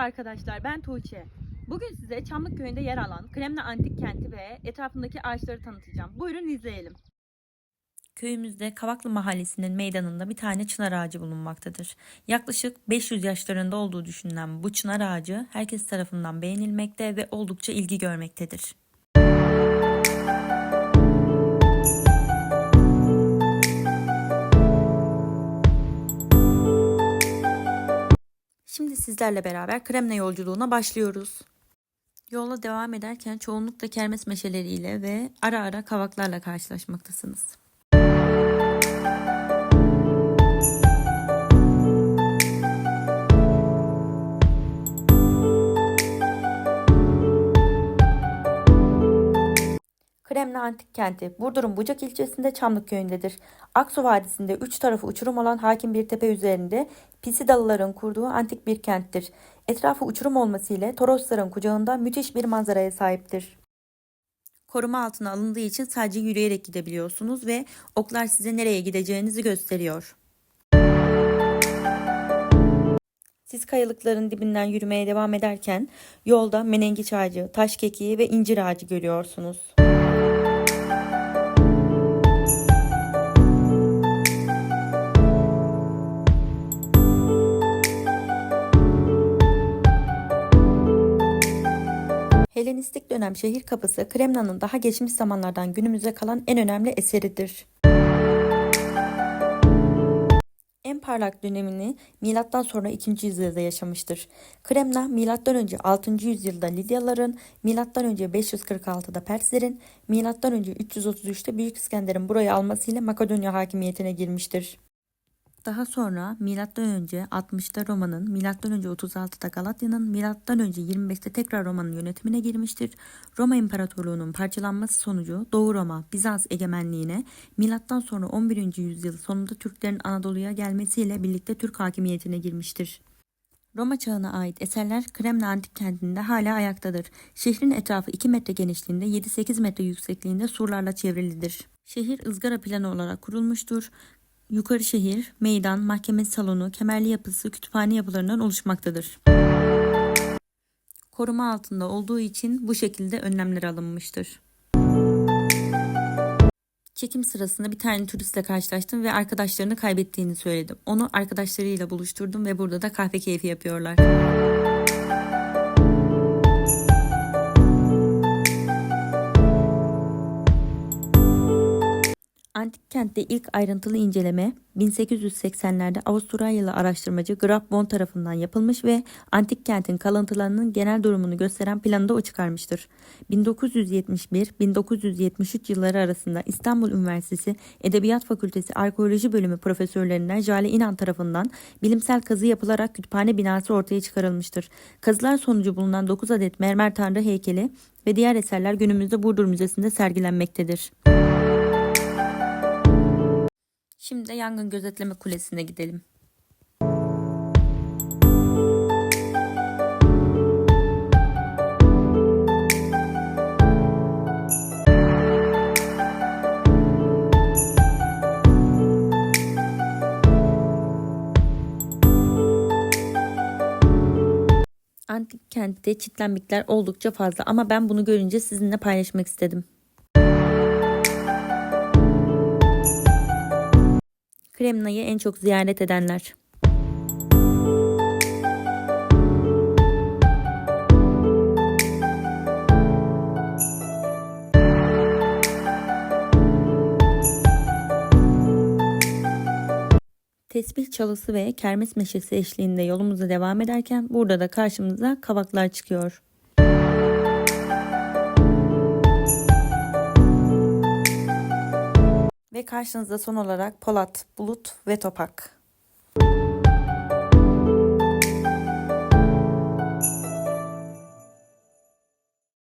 arkadaşlar ben Tuğçe. Bugün size Çamlık Köyü'nde yer alan Kremna Antik Kenti ve etrafındaki ağaçları tanıtacağım. Buyurun izleyelim. Köyümüzde Kavaklı Mahallesi'nin meydanında bir tane çınar ağacı bulunmaktadır. Yaklaşık 500 yaşlarında olduğu düşünülen bu çınar ağacı herkes tarafından beğenilmekte ve oldukça ilgi görmektedir. Sizlerle beraber Kremne yolculuğuna başlıyoruz. Yola devam ederken çoğunlukla kermes meşeleriyle ve ara ara kavaklarla karşılaşmaktasınız. Kremne Antik Kenti, Burdur'un Bucak ilçesinde Çamlık köyündedir. Aksu Vadisi'nde üç tarafı uçurum olan hakim bir tepe üzerinde Pisidalıların kurduğu antik bir kenttir. Etrafı uçurum olması ile Torosların kucağında müthiş bir manzaraya sahiptir. Koruma altına alındığı için sadece yürüyerek gidebiliyorsunuz ve oklar size nereye gideceğinizi gösteriyor. Siz kayalıkların dibinden yürümeye devam ederken yolda menengiç ağacı, taş kekiği ve incir ağacı görüyorsunuz. Helenistik dönem şehir kapısı Kremna'nın daha geçmiş zamanlardan günümüze kalan en önemli eseridir. En parlak dönemini milattan sonra 2. yüzyılda yaşamıştır. Kremna milattan önce 6. yüzyılda Lidyalıların, milattan önce 546'da Perslerin, milattan önce 333'te Büyük İskender'in burayı almasıyla Makedonya hakimiyetine girmiştir. Daha sonra milattan önce 60'ta Roma'nın, milattan önce 36'da Galatya'nın, milattan önce 25'te tekrar Roma'nın yönetimine girmiştir. Roma İmparatorluğu'nun parçalanması sonucu Doğu Roma, Bizans egemenliğine, milattan sonra 11. yüzyıl sonunda Türklerin Anadolu'ya gelmesiyle birlikte Türk hakimiyetine girmiştir. Roma çağına ait eserler Kremna Antik Kenti'nde hala ayaktadır. Şehrin etrafı 2 metre genişliğinde 7-8 metre yüksekliğinde surlarla çevrilidir. Şehir ızgara planı olarak kurulmuştur. Yukarı şehir, meydan, mahkeme salonu, kemerli yapısı, kütüphane yapılarından oluşmaktadır. Koruma altında olduğu için bu şekilde önlemler alınmıştır. Çekim sırasında bir tane turistle karşılaştım ve arkadaşlarını kaybettiğini söyledim. Onu arkadaşlarıyla buluşturdum ve burada da kahve keyfi yapıyorlar. Antik kentte ilk ayrıntılı inceleme 1880'lerde Avustralyalı araştırmacı Graf von tarafından yapılmış ve antik kentin kalıntılarının genel durumunu gösteren planı da o çıkarmıştır. 1971-1973 yılları arasında İstanbul Üniversitesi Edebiyat Fakültesi Arkeoloji Bölümü profesörlerinden Jale İnan tarafından bilimsel kazı yapılarak kütüphane binası ortaya çıkarılmıştır. Kazılar sonucu bulunan 9 adet mermer tanrı heykeli ve diğer eserler günümüzde Burdur Müzesi'nde sergilenmektedir. Şimdi de yangın gözetleme kulesine gidelim. Antik kentte çitlenmekler oldukça fazla ama ben bunu görünce sizinle paylaşmak istedim. Kremna'yı en çok ziyaret edenler. Tesbih çalısı ve kermes meşesi eşliğinde yolumuza devam ederken burada da karşımıza kavaklar çıkıyor. Ve karşınızda son olarak Polat, Bulut ve Topak.